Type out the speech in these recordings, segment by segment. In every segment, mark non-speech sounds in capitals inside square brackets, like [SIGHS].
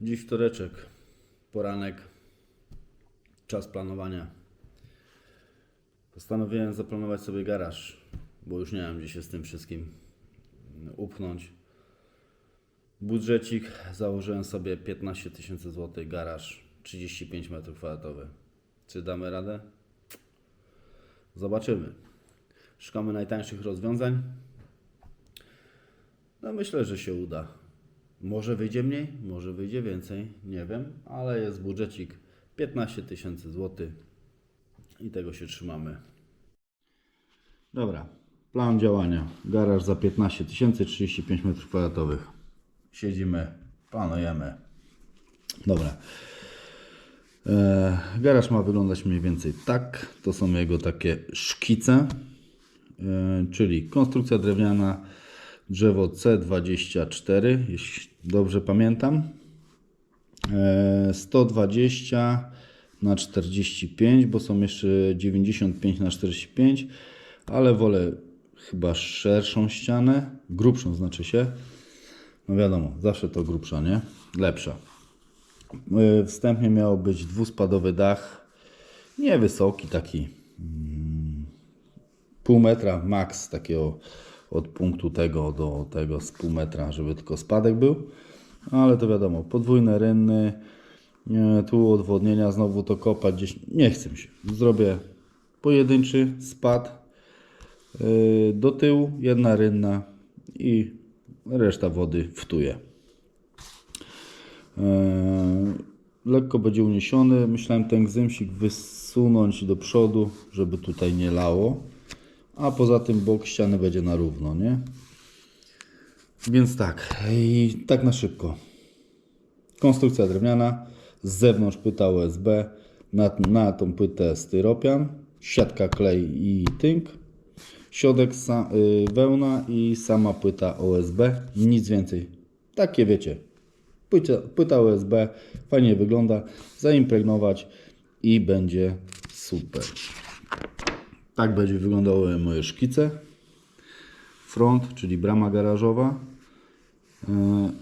Dziś wtoreczek, poranek, czas planowania. Postanowiłem zaplanować sobie garaż, bo już nie wiem, gdzie się z tym wszystkim upchnąć. Budżecik założyłem sobie 15 tysięcy złotych, garaż 35 metrów kwadratowych. Czy damy radę? Zobaczymy. Szukamy najtańszych rozwiązań. No myślę, że się uda. Może wyjdzie mniej, może wyjdzie więcej, nie wiem, ale jest budżecik 15 tysięcy złotych i tego się trzymamy. Dobra, plan działania. Garaż za 15 tysięcy, 35 metrów kwadratowych. Siedzimy, planujemy. Dobra. E, garaż ma wyglądać mniej więcej tak. To są jego takie szkice, e, czyli konstrukcja drewniana, drzewo C24, jeśli dobrze pamiętam. E, 120 na 45, bo są jeszcze 95 na 45, ale wolę chyba szerszą ścianę, grubszą znaczy się. No wiadomo, zawsze to grubsza, nie? Lepsza. E, Wstępnie miał być dwuspadowy dach, niewysoki taki, mm, pół metra max takiego od punktu tego do tego z pół metra, żeby tylko spadek był. Ale to wiadomo, podwójne rynny, nie, tu odwodnienia, znowu to kopać gdzieś, nie chcę mi się. Zrobię pojedynczy spad yy, do tyłu, jedna rynna i reszta wody wtuje. Yy, lekko będzie uniesiony. Myślałem ten gzymsik wysunąć do przodu, żeby tutaj nie lało. A poza tym bok ściany będzie na równo, nie? Więc tak, i tak na szybko. Konstrukcja drewniana, z zewnątrz płyta USB, na, na tą płytę styropian, siatka klej i tynk, środek sa, y, wełna i sama płyta OSB, nic więcej. Takie wiecie, płyta, płyta USB, fajnie wygląda, zaimpregnować i będzie super. Tak będzie wyglądały moje szkice. Front, czyli brama garażowa. Yy,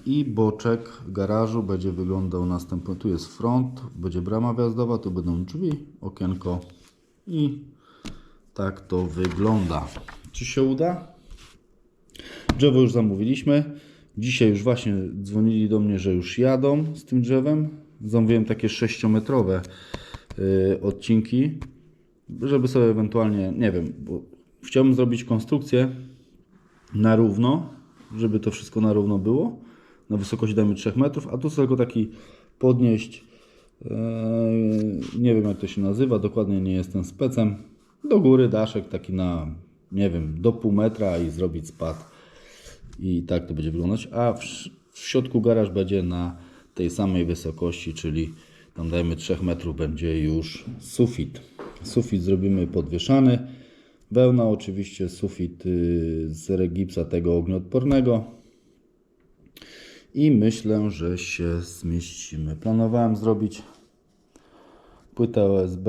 I boczek garażu będzie wyglądał następująco. Tu jest front, będzie brama wjazdowa, tu będą drzwi, okienko i tak to wygląda. Czy się uda? Drzewo już zamówiliśmy. Dzisiaj już właśnie dzwonili do mnie, że już jadą z tym drzewem. Zamówiłem takie 6-metrowe yy, odcinki żeby sobie ewentualnie, nie wiem, bo chciałbym zrobić konstrukcję na równo, żeby to wszystko na równo było, na wysokość dajmy 3 metrów, a tu sobie tylko taki podnieść, e, nie wiem jak to się nazywa, dokładnie nie jestem specem, do góry daszek taki na, nie wiem, do pół metra i zrobić spad. I tak to będzie wyglądać, a w, w środku garaż będzie na tej samej wysokości, czyli tam dajmy 3 metrów będzie już sufit. Sufit zrobimy podwieszany. Wełna oczywiście sufit y, z regipsa tego ognioodpornego. I myślę, że się zmieścimy. Planowałem zrobić płytę OSB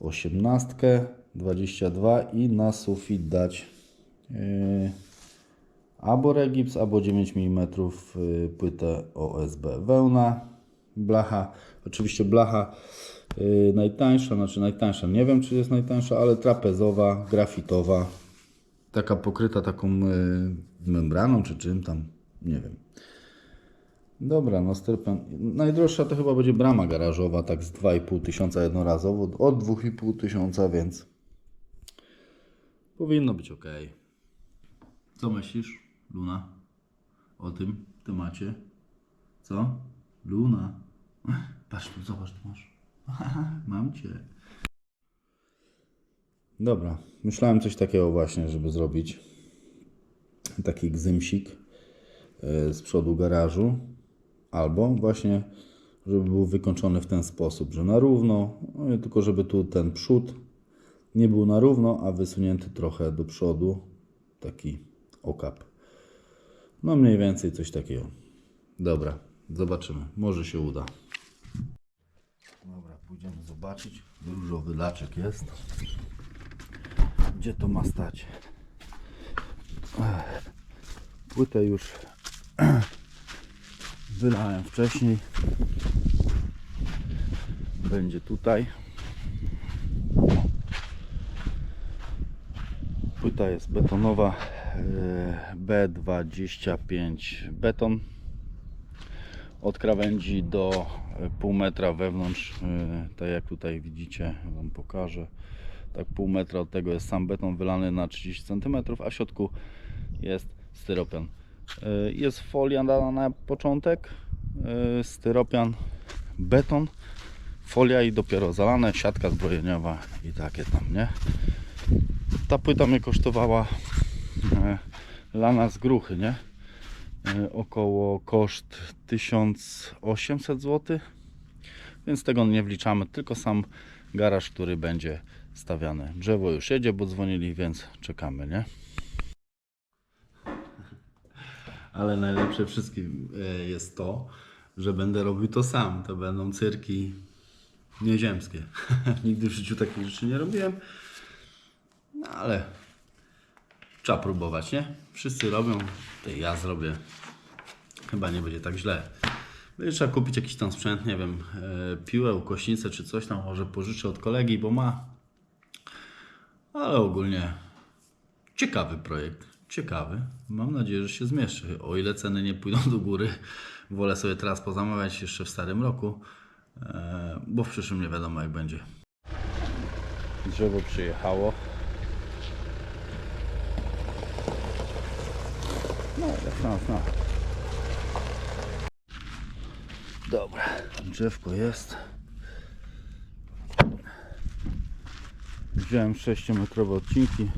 18, 22 i na sufit dać yy, albo regips, albo 9 mm y, płytę OSB. Wełna, blacha, oczywiście blacha najtańsza, znaczy najtańsza, nie wiem czy jest najtańsza, ale trapezowa, grafitowa, taka pokryta taką yy, membraną czy czym tam, nie wiem. Dobra, no sterpen. Najdroższa to chyba będzie brama garażowa, tak z 2,5 tysiąca jednorazowo, od 2,5 tysiąca, więc powinno być ok. Co myślisz, Luna, o tym temacie? Co? Luna. [LAUGHS] Patrz tu, zobacz, tu masz. [LAUGHS] Mam cię. Dobra, myślałem coś takiego właśnie, żeby zrobić. Taki gzymsik e, z przodu garażu. Albo właśnie, żeby był wykończony w ten sposób, że na równo, no tylko żeby tu ten przód nie był na równo, a wysunięty trochę do przodu. Taki okap. No mniej więcej coś takiego. Dobra, zobaczymy. Może się uda. Dobra, pójdziemy zobaczyć. Różowy laczek jest. Gdzie to ma stać? Płytę już [CLEARS THROAT] wylałem wcześniej. Będzie tutaj. Płyta jest betonowa e, B25 beton od krawędzi do e, pół metra wewnątrz, e, tak jak tutaj widzicie, Wam pokażę. Tak pół metra od tego jest sam beton wylany na 30 cm, a w środku jest styropian. E, Jest folia dana na początek, styropian, beton, folia i dopiero zalane, siatka zbrojeniowa i takie tam, nie? Ta płyta mnie kosztowała lana z gruchy, nie? E, około koszt 1800 zł. Więc tego nie wliczamy, tylko sam garaż, który będzie stawiany. Drzewo już jedzie, bo dzwonili, więc czekamy, nie? Ale najlepsze wszystkim e, jest to, że będę robił to sam. To będą cyrki nieziemskie. [LAUGHS] Nigdy w życiu takich rzeczy nie robiłem. No ale trzeba próbować, nie? Wszyscy robią, to ja zrobię. Chyba nie będzie tak źle. Będzie trzeba kupić jakiś tam sprzęt, nie wiem, e, piłę, ukośnicę czy coś tam, może pożyczę od kolegi, bo ma. Ale ogólnie ciekawy projekt, ciekawy. Mam nadzieję, że się zmieszczy. O ile ceny nie pójdą do góry, [LAUGHS] wolę sobie teraz pozamawiać jeszcze w starym roku, e, bo w przyszłym nie wiadomo jak będzie. Drzewo przyjechało. No, jak nas, no. Dobra, drzewko jest. Wziąłem 6-metrowe odcinki,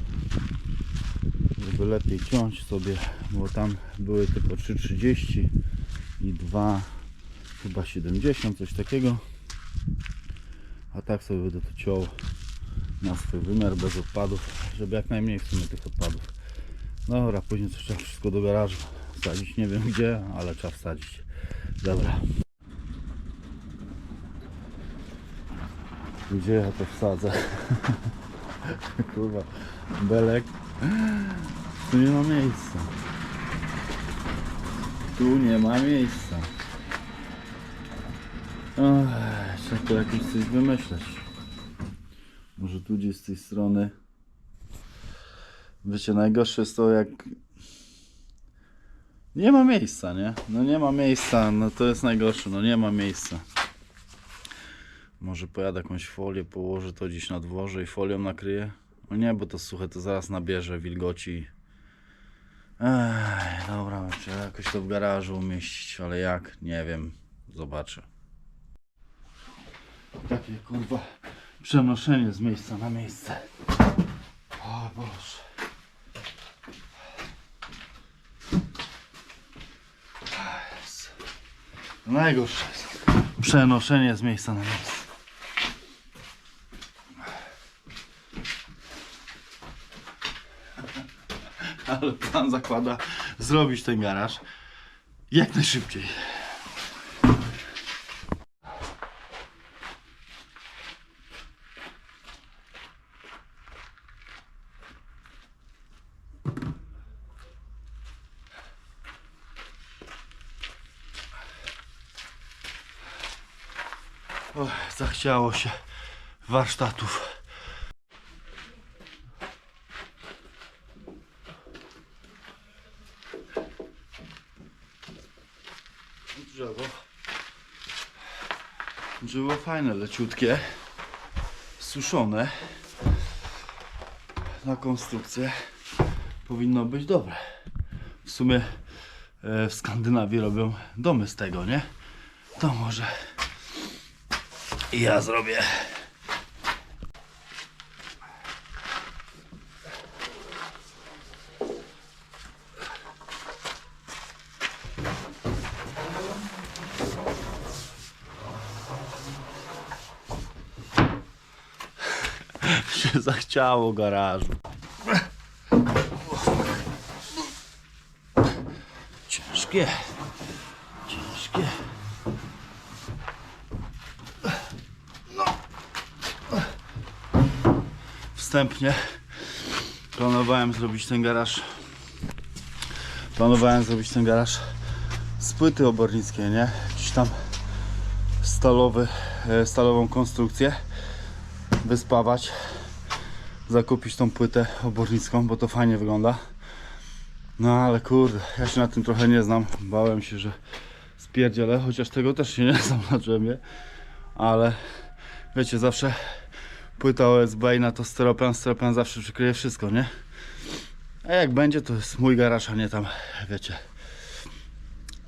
żeby lepiej ciąć sobie, bo tam były tylko 3,30 i 2 chyba 70, coś takiego. A tak sobie będę to ciął na swój wymiar bez odpadów, żeby jak najmniej w sumie tych odpadów. Dobra, później coś trzeba wszystko do garażu wsadzić, nie wiem gdzie, ale trzeba wsadzić. Dobra. Gdzie ja to wsadzę? [LAUGHS] Kurwa, belek. Tu nie ma miejsca. Tu nie ma miejsca. Ech, trzeba tu jakieś coś wymyśleć. Może tu gdzieś z tej strony. Wiecie, najgorsze jest to jak nie ma miejsca, nie? No nie ma miejsca, no to jest najgorsze, no nie ma miejsca. Może pojadę jakąś folię, położę to gdzieś na dworze i folią nakryję? No nie, bo to suche to zaraz nabierze wilgoci. Ej, dobra, trzeba jakoś to w garażu umieścić, ale jak? Nie wiem, zobaczę. Takie kurwa przenoszenie z miejsca na miejsce. O Boże. Najgorsze jest przenoszenie z miejsca na miejsce. Ale plan zakłada zrobić ten garaż jak najszybciej. Zachciało się warsztatów. Drzewo. Drzewo fajne, leciutkie. Suszone. Na konstrukcję powinno być dobre. W sumie e, w Skandynawii robią domy z tego, nie? To może ja zrobię. [LAUGHS] się zachciało garażu. Ciężkie. Wstępnie planowałem zrobić ten garaż planowałem zrobić ten garaż z płyty obornickiej, nie? Gdzieś tam stalowy, e, stalową konstrukcję wyspawać, zakupić tą płytę obornicką, bo to fajnie wygląda. No ale kurde, ja się na tym trochę nie znam. Bałem się, że spierdzielę, chociaż tego też się nie [LAUGHS] znam na drzemie. Ale wiecie, zawsze płyta OSB i na to styropian, styropian zawsze przykryje wszystko, nie? A jak będzie, to jest mój garaż, a nie tam, wiecie,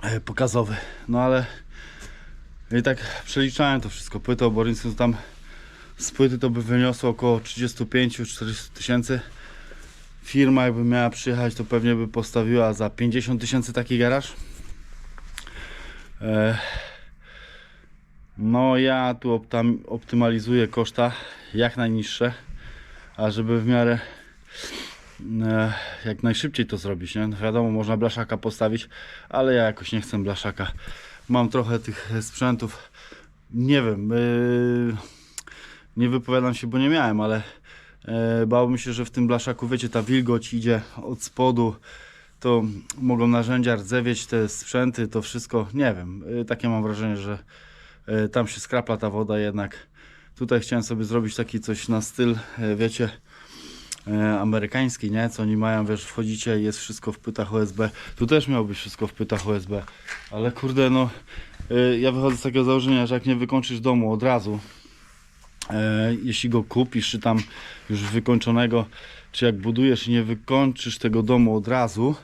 e, pokazowy. No ale i tak przeliczałem to wszystko. Płytę obornicką to tam z płyty to by wyniosło około 35-40 tysięcy. Firma jakby miała przyjechać, to pewnie by postawiła za 50 tysięcy taki garaż. E, No ja tu optymalizuję koszta jak najniższe, a żeby w miarę e, jak najszybciej to zrobić, nie? No wiadomo, można blaszaka postawić, ale ja jakoś nie chcę blaszaka. Mam trochę tych sprzętów, nie wiem, yy, nie wypowiadam się, bo nie miałem, ale bałbym się, że w tym blaszaku, wiecie, ta wilgoć idzie od spodu, to mogą narzędzia rdzewieć, te sprzęty, to wszystko, nie wiem, e, takie mam wrażenie, że e, tam się skrapla ta woda jednak. Tutaj chciałem sobie zrobić taki coś na styl, e, wiecie, e, amerykański, nie? Co oni mają, wiesz, wchodzicie i jest wszystko w pytach OSB. Tu też miało być wszystko w pytach OSB, ale kurde, no, e, ja wychodzę z takiego założenia, że jak nie wykończysz domu od razu, jeśli go kupisz, czy tam już wykończonego, czy jak budujesz i nie wykończysz tego domu od razu,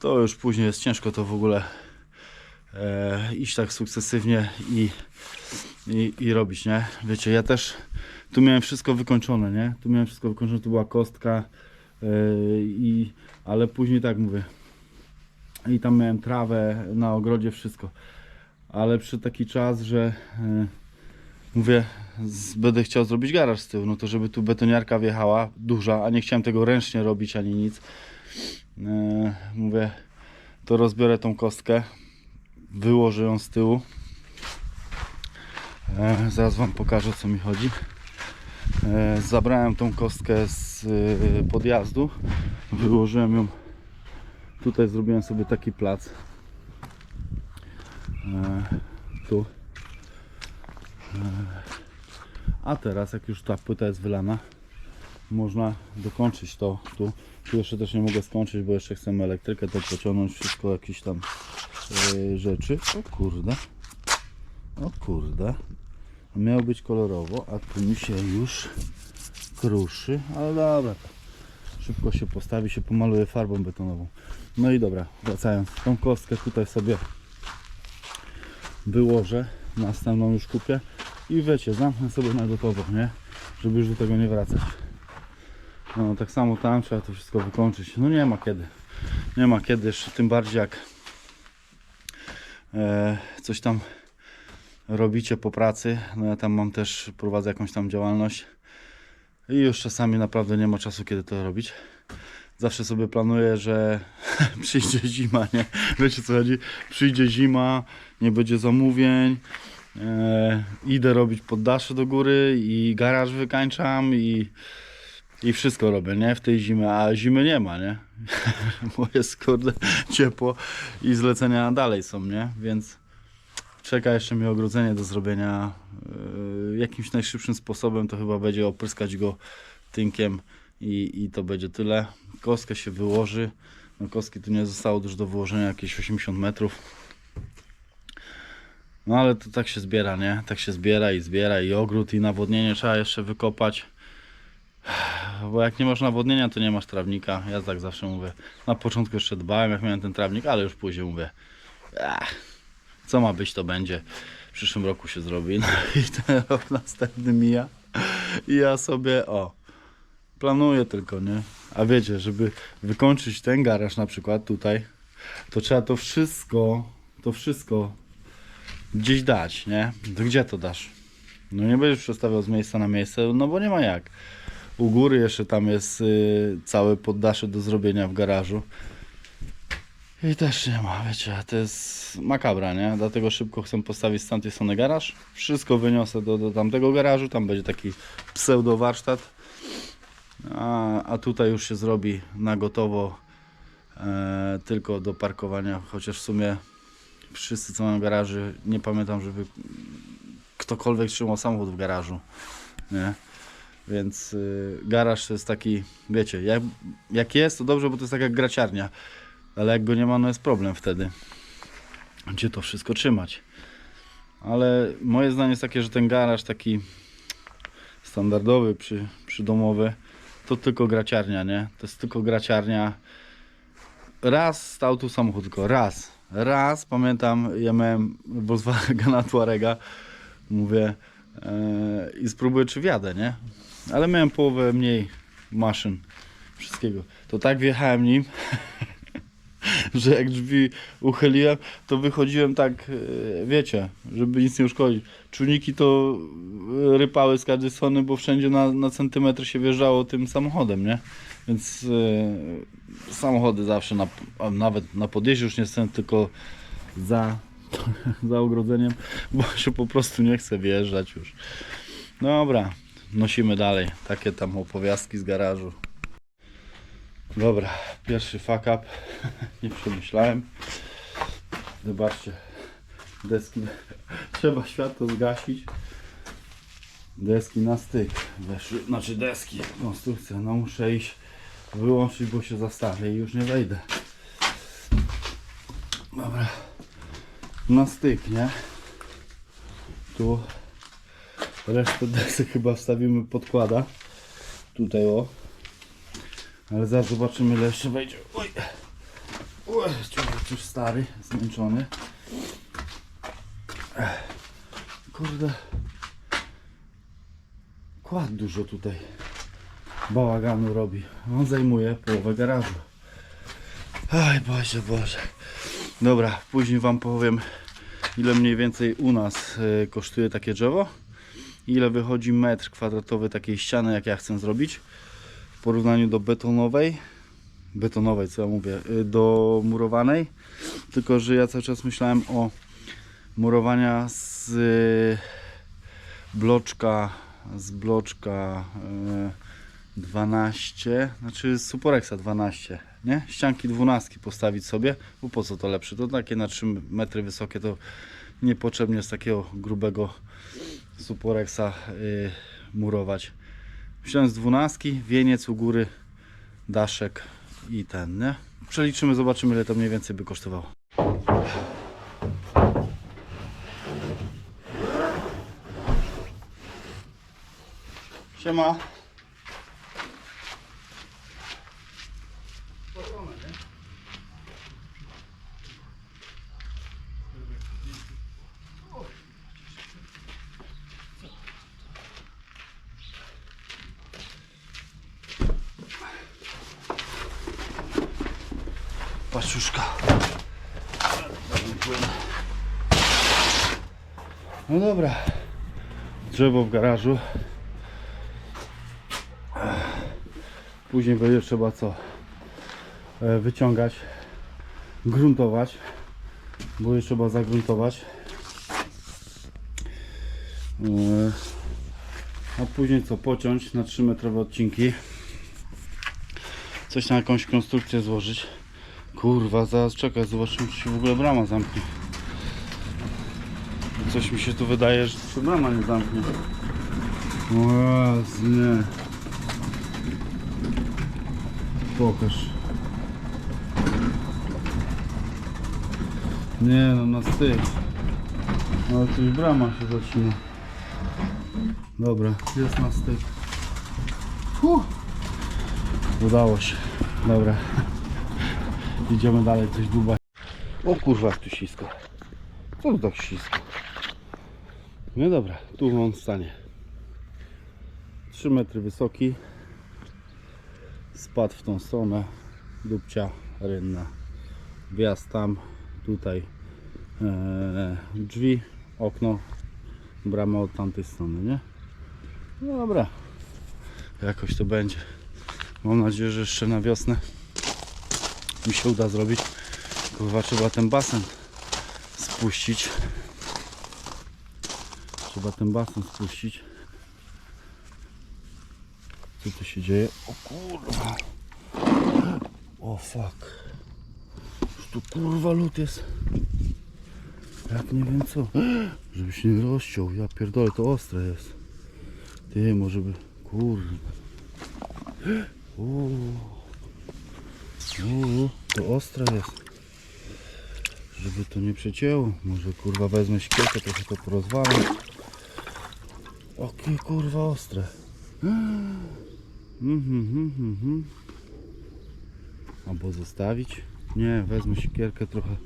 to już później jest ciężko to w ogóle iść tak sukcesywnie i, i, i robić, nie? Wiecie, ja też tu miałem wszystko wykończone, nie? Tu miałem wszystko wykończone, tu była kostka, e, i, ale później tak mówię. I tam miałem trawę na ogrodzie, wszystko. Ale przy taki czas, że e, mówię, z, będę chciał zrobić garaż z tyłu, no to żeby tu betoniarka wjechała, duża, a nie chciałem tego ręcznie robić ani nic. E, mówię, to rozbiorę tą kostkę, wyłożę ją z tyłu. E, zaraz Wam pokażę co mi chodzi. E, zabrałem tą kostkę z e, podjazdu, wyłożyłem ją. Tutaj zrobiłem sobie taki plac. Tu. A teraz, jak już ta płyta jest wylana, można dokończyć to tu. Tu jeszcze też nie mogę skończyć, bo jeszcze chcemy elektrykę, to pociągnąć wszystko jakieś tam rzeczy. O kurde. O kurde. Miało być kolorowo, a tu mi się już kruszy, ale dobra. Szybko się postawi, się pomaluje farbą betonową. No i dobra, wracając. Tą kostkę tutaj sobie wyłożę. Następną już kupię. I wiecie, zamknę sobie na gotowo, nie? Żeby już do tego nie wracać. No tak samo tam trzeba to wszystko wykończyć. No nie ma kiedy. Nie ma kiedy, jeszcze tym bardziej jak e, coś tam robicie po pracy. No ja tam mam też, prowadzę jakąś tam działalność. I już czasami naprawdę nie ma czasu kiedy to robić. Zawsze sobie planuję, że [LAUGHS] przyjdzie zima, nie? Wiecie co chodzi? Przyjdzie zima, nie będzie zamówień. E, idę robić poddasze do góry i garaż wykańczam i, i wszystko robię, nie? W tej zimie, a zimy nie ma, nie? [LAUGHS] Bo jest kurde ciepło i zlecenia dalej są, nie? Więc czeka jeszcze mi ogrodzenie do zrobienia. Yy, jakimś najszybszym sposobem to chyba będzie opryskać go tynkiem i, i to będzie tyle. Kostkę się wyłoży. No kostki tu nie zostało dużo do wyłożenia, jakieś 80 metrów. No ale to tak się zbiera, nie? Tak się zbiera i zbiera i ogród i nawodnienie trzeba jeszcze wykopać. [SIGHS] Bo jak nie masz nawodnienia, to nie masz trawnika. Ja tak zawsze mówię. Na początku jeszcze dbałem, jak miałem ten trawnik, ale już później mówię. Co ma być, to będzie. W przyszłym roku się zrobi. No i [LAUGHS] ten rok następny mija. I ja sobie, o, planuję tylko, nie? A wiecie, żeby wykończyć ten garaż na przykład tutaj, to trzeba to wszystko, to wszystko gdzieś dać, nie? To gdzie to dasz? No nie będziesz przestawiał z miejsca na miejsce, no bo nie ma jak. U góry jeszcze tam jest y, całe poddasze do zrobienia w garażu. I też nie ma, wiecie, to jest makabra, nie? Dlatego szybko chcę postawić z tamtej strony garaż. Wszystko wyniosę do, do tamtego garażu, tam będzie taki pseudo warsztat. A, a tutaj już się zrobi na gotowo e, tylko do parkowania, chociaż w sumie wszyscy co mają garaży, nie pamiętam, żeby ktokolwiek trzymał samochód w garażu, nie? Więc y, garaż to jest taki, wiecie, jak, jak jest to dobrze, bo to jest taka graciarnia, ale jak go nie ma, no jest problem wtedy, gdzie to wszystko trzymać. Ale moje zdanie jest takie, że ten garaż taki standardowy, przy, przydomowy, to tylko graciarnia, nie? To jest tylko graciarnia. Raz stał tu samochód, tylko raz. Raz, pamiętam, ja miałem Volkswagena Tuarega, mówię e, i spróbuję czy wjadę, nie? Ale miałem połowę mniej maszyn, wszystkiego. To tak wjechałem nim, [LAUGHS] [LAUGHS] że jak drzwi uchyliłem, to wychodziłem tak, e, wiecie, żeby nic nie uszkodzić. Czujniki to e, rypały z każdej strony, bo wszędzie na, na centymetr się wjeżdżało tym samochodem, nie? Więc e, samochody zawsze, na, nawet na podjeździe już nie jestem, tylko za, [LAUGHS] za ogrodzeniem, bo się po prostu nie chce wjeżdżać już. Dobra, nosimy dalej. Takie tam opowiastki z garażu. Dobra, pierwszy fuck up. [LAUGHS] Nie przemyślałem. Zobaczcie, deski. [LAUGHS] Trzeba światło zgasić. Deski na styk weszły, znaczy deski, konstrukcja. No muszę iść wyłączyć, bo się zastawię i już nie wejdę. Dobra, na styk, nie? Tu resztę desek chyba wstawimy podkłada. Tutaj o. Ale zaraz zobaczymy ile jeszcze wejdzie. Oj. Oj, człowiek już stary, zmęczony. Kurde. Kład dużo tutaj bałaganu robi. On zajmuje połowę garażu. Aj Boże, Boże. Dobra, później Wam powiem ile mniej więcej u nas y, kosztuje takie drzewo. Ile wychodzi metr kwadratowy takiej ściany, jak ja chcę zrobić porównaniu do betonowej, betonowej, co ja mówię, y, do murowanej. Tylko, że ja cały czas myślałem o murowania z y, bloczka, z bloczka y, 12, znaczy z Suporexa 12, nie? Ścianki 12 postawić sobie, bo po co to lepsze? To takie na 3 metry wysokie to niepotrzebnie z takiego grubego Suporexa y, murować. Wziąłem z dwunastki, wieniec u góry, daszek i ten, nie? Przeliczymy, zobaczymy ile to mniej więcej by kosztowało. Siema. No dobra. Drzewo w garażu. Później będzie trzeba co? E, Wyciągać, gruntować, bo je trzeba zagruntować. E, A później co? Pociąć na 3 metrowe odcinki. Coś na jakąś konstrukcję złożyć. Kurwa, zaraz czekaj, zobaczymy czy się w ogóle brama zamknie. Coś mi się tu wydaje, że się brama nie zamknie. O Jezu, nie. Pokaż. Nie no, na styk. Ale tu już brama się zaczyna. Dobra, jest na styk. Huh. Udało się. Dobra. [LAUGHS] Idziemy dalej, coś dłubać. O kurwa, tu ślisko. Co tu tak ślisko? No dobra, tu on stanie. 3 metry wysoki. Spadł w tą stronę. Dupcia rynna. Wjazd tam, tutaj e, drzwi, okno, brama od tamtej strony, nie? No dobra. Jakoś to będzie. Mam nadzieję, że jeszcze na wiosnę mi się uda zrobić. Kurwa, trzeba ten basen spuścić. Trzeba ten basen spuścić. Co tu się dzieje? O kurwa. O fuck. Już tu kurwa lód jest. Jak nie wiem co. Żeby się nie rozciął. Ja pierdolę, to ostre jest. Ty, może by... Kurde. Uuu. To ostre jest. Żeby to nie przecięło. Może kurwa wezmę śkielkę, trochę to porozwalę. Okie kurwa ostre. Albo zostawić. Nie, wezmę siekierkę trochę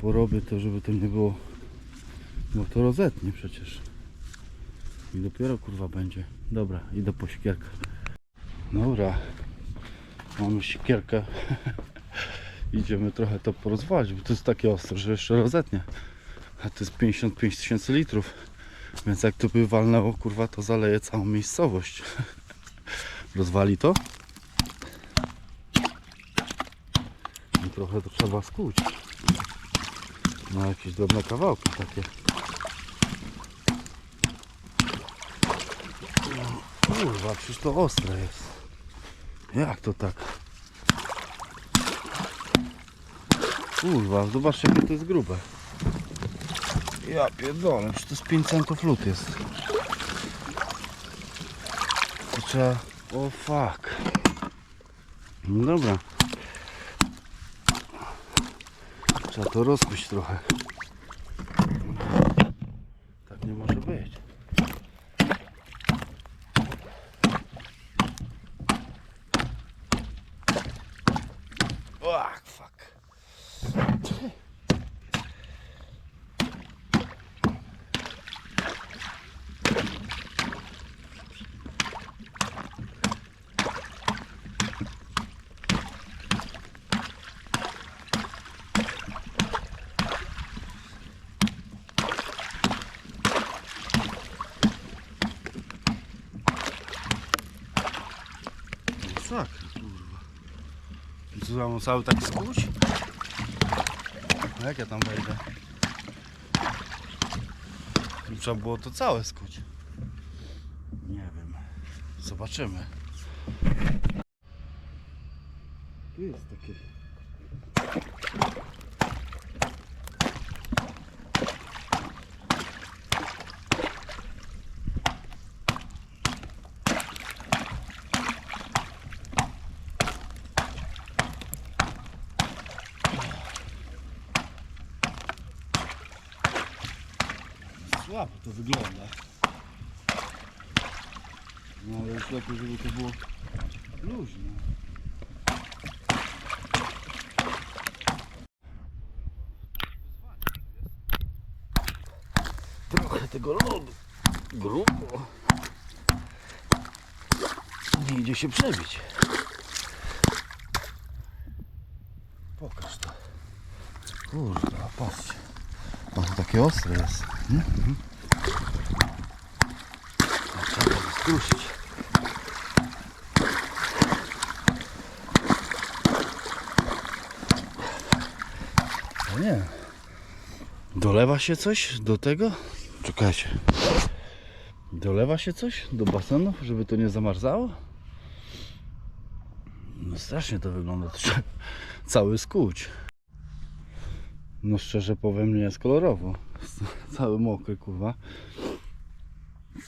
porobię to, żeby to nie było. No to rozetnie przecież. I dopiero kurwa będzie. Dobra, idę po siekierkę. Dobra. Mamy siekierkę. [LAUGHS] Idziemy trochę to porozwalić, bo to jest takie ostre, że jeszcze rozetnie. A to jest 55 tysięcy litrów. Więc jak to by walnęło, kurwa, to zaleje całą miejscowość. [LAUGHS] Rozwali to? I trochę to trzeba skuć. Na jakieś drobne kawałki takie. No, Kurwa, przecież to ostre jest. Jak to tak? Kurwa, zobaczcie jakie to jest grube. Ja pierdolę, przecież to z 5 centów lód jest. To trzeba... O fuck. No dobra. Trzeba to rozkuć trochę. Tak nie może być. Ach, fuck. Tak, kurwa. I Co mam cały tak skuć? A jak ja tam wejdę? Trzeba było to całe skuć. Nie wiem. Zobaczymy. Tu jest takie. Słabo to wygląda. No ale już lepiej, żeby to było luźne. Trochę tego lodu. Grubo. Nie idzie się przebić. Pokaż to. Kurde, patrzcie. To takie ostre jest. Mhm. Trzeba go skrusić. No nie. Dolewa się coś do tego? Czekajcie. Dolewa się coś do basenu, żeby to nie zamarzało? No strasznie to wygląda. [LAUGHS] Trzeba cały skuć. No szczerze powiem, nie jest kolorowo. [LAUGHS] Cały mokry, kurwa.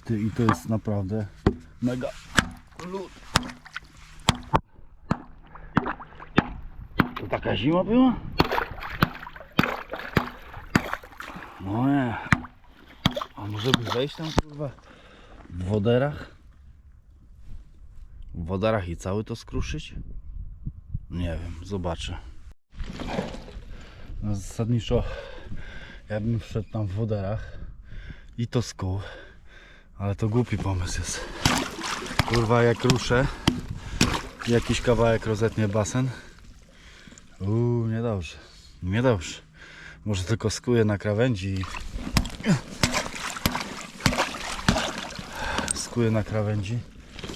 Ty, I to jest naprawdę mega lód. To taka zima była? No nie. A może by wejść tam, kurwa, w woderach? W wodarach i cały to skruszyć? Nie wiem, zobaczę. No zasadniczo ja bym wszedł tam w woderach i to skuł. Ale to głupi pomysł jest. Kurwa jak ruszę jakiś kawałek rozetnie basen. Uuu, niedobrze. Niedobrze. Może tylko skuję na krawędzi i skuję na krawędzi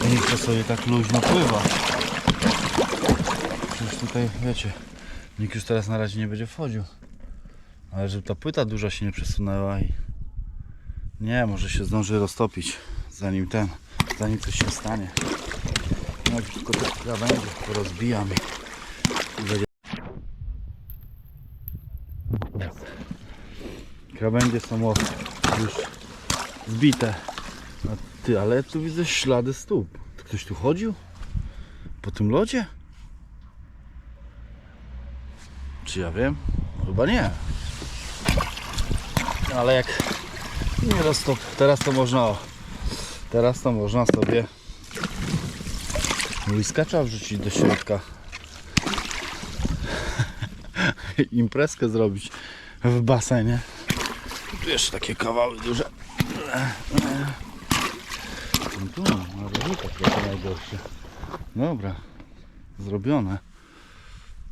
i niech to sobie tak luźno pływa. Przecież tutaj wiecie, nikt już teraz na razie nie będzie wchodził. Ale żeby ta płyta duża się nie przesunęła i nie, może się zdąży roztopić zanim ten, zanim coś się stanie. No tylko te krawędzie porozbijam i i będzie. Krawędzie są już zbite. A ty, ale tu widzę ślady stóp. Ktoś tu chodził? Po tym lodzie? Czy ja wiem? Chyba nie. Ale jak nieraz to, teraz to można teraz to można sobie whiskacza wrzucić do środka. [LAUGHS] Imprezkę zrobić w basenie. Tu jeszcze takie kawały duże. No tu, na rożnika trochę najgorsze. Dobra, zrobione.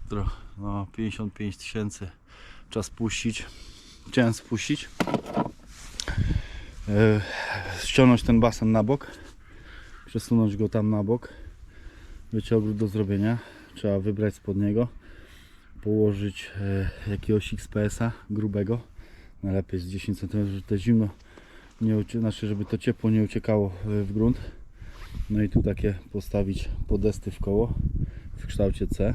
Trochę, no 55 tysięcy. Czas puścić. Chciałem spuścić. Yy, ściągnąć ten basen na bok. Przesunąć go tam na bok. Ogród do zrobienia. Trzeba wybrać spod niego. Położyć e, jakiegoś XPS-a grubego. Najlepiej z 10 cm, żeby to zimno nie znaczy, żeby to ciepło nie uciekało e, w grunt. No i tu takie postawić podesty w koło w kształcie C.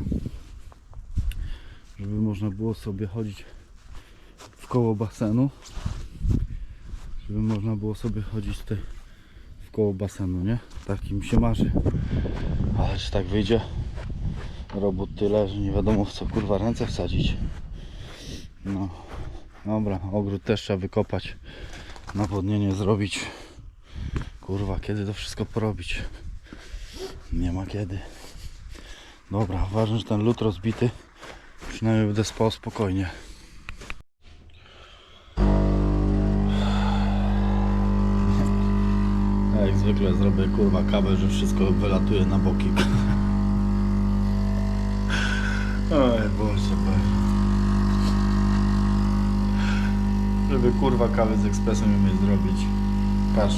Żeby można było sobie chodzić w koło basenu. Żeby można było sobie chodzić tutaj w koło basenu, nie? Tak mi się marzy. Ale czy tak wyjdzie? Robót tyle, że nie wiadomo w co kurwa ręce wsadzić. No. Dobra, ogród też trzeba wykopać. Nawodnienie zrobić. Kurwa, kiedy to wszystko porobić? Nie ma kiedy. Dobra, ważne, że ten lód rozbity. Przynajmniej będę spał spokojnie. Jak zwykle zrobię kurwa kawę, że wszystko wylatuje na boki. [LAUGHS] Oj Boże, Boże. Żeby kurwa kawę z ekspresem umieć zrobić. Patrz.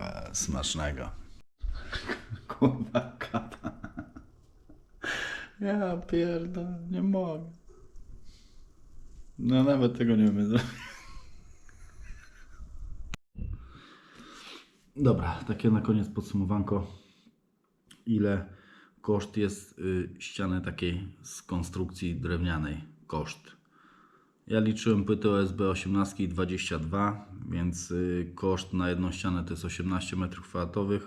Eee, Smacznego. [LAUGHS] Kurwa kawa. Ja pierdolę, nie mogę. No nawet tego nie umiem zrobić. Dobra, takie na koniec podsumowanko. Ile koszt jest y, ściany takiej z konstrukcji drewnianej? Koszt. Ja liczyłem płytę OSB 18 i 22, więc y, koszt na jedną ścianę to jest 18 m2.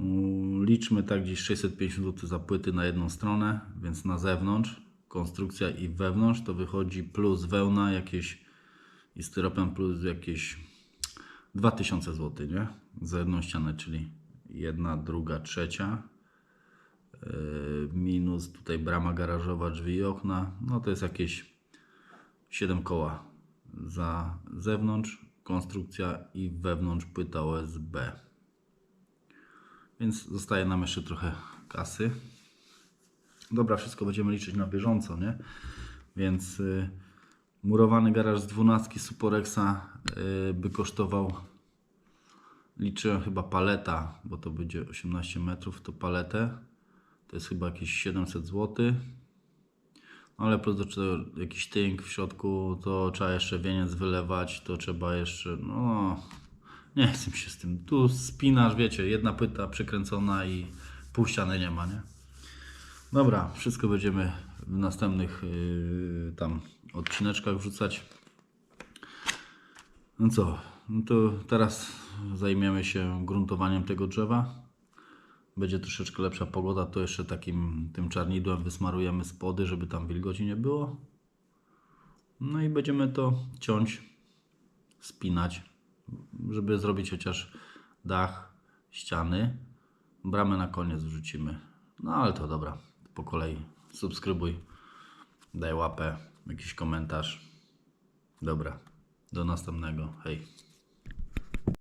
Mm, Liczmy tak gdzieś 650 zł za płyty na jedną stronę, więc na zewnątrz konstrukcja i wewnątrz to wychodzi plus wełna jakieś i styropian plus jakieś 2000 zł, nie? Za jedną ścianę, czyli jedna, druga, trzecia. Yy, Minus tutaj brama garażowa, drzwi i okna. No to jest jakieś 7 koła za zewnątrz konstrukcja i wewnątrz płyta OSB. Więc zostaje nam jeszcze trochę kasy. Dobra, wszystko będziemy liczyć na bieżąco, nie? Więc y, murowany garaż z 12 Suporexa y, by kosztował liczyłem chyba paleta, bo to będzie 18 metrów, to paletę. To jest chyba jakieś 700 zł. Ale plus do jakiś tynk w środku, to trzeba jeszcze wieniec wylewać, to trzeba jeszcze, no nie chcę się z tym. Tu spinasz, wiecie, jedna płyta przykręcona i pół ściany nie ma, nie? Dobra, wszystko będziemy w następnych yy, tam odcineczkach wrzucać. No co, no to teraz zajmiemy się gruntowaniem tego drzewa. Będzie troszeczkę lepsza pogoda, to jeszcze takim tym czarnidłem wysmarujemy spody, żeby tam wilgoci nie było. No i będziemy to ciąć, spinać, żeby zrobić chociaż dach, ściany. Bramę na koniec wrzucimy. No ale to dobra, po kolei. Subskrybuj, daj łapę, jakiś komentarz. Dobra, do następnego. Hej.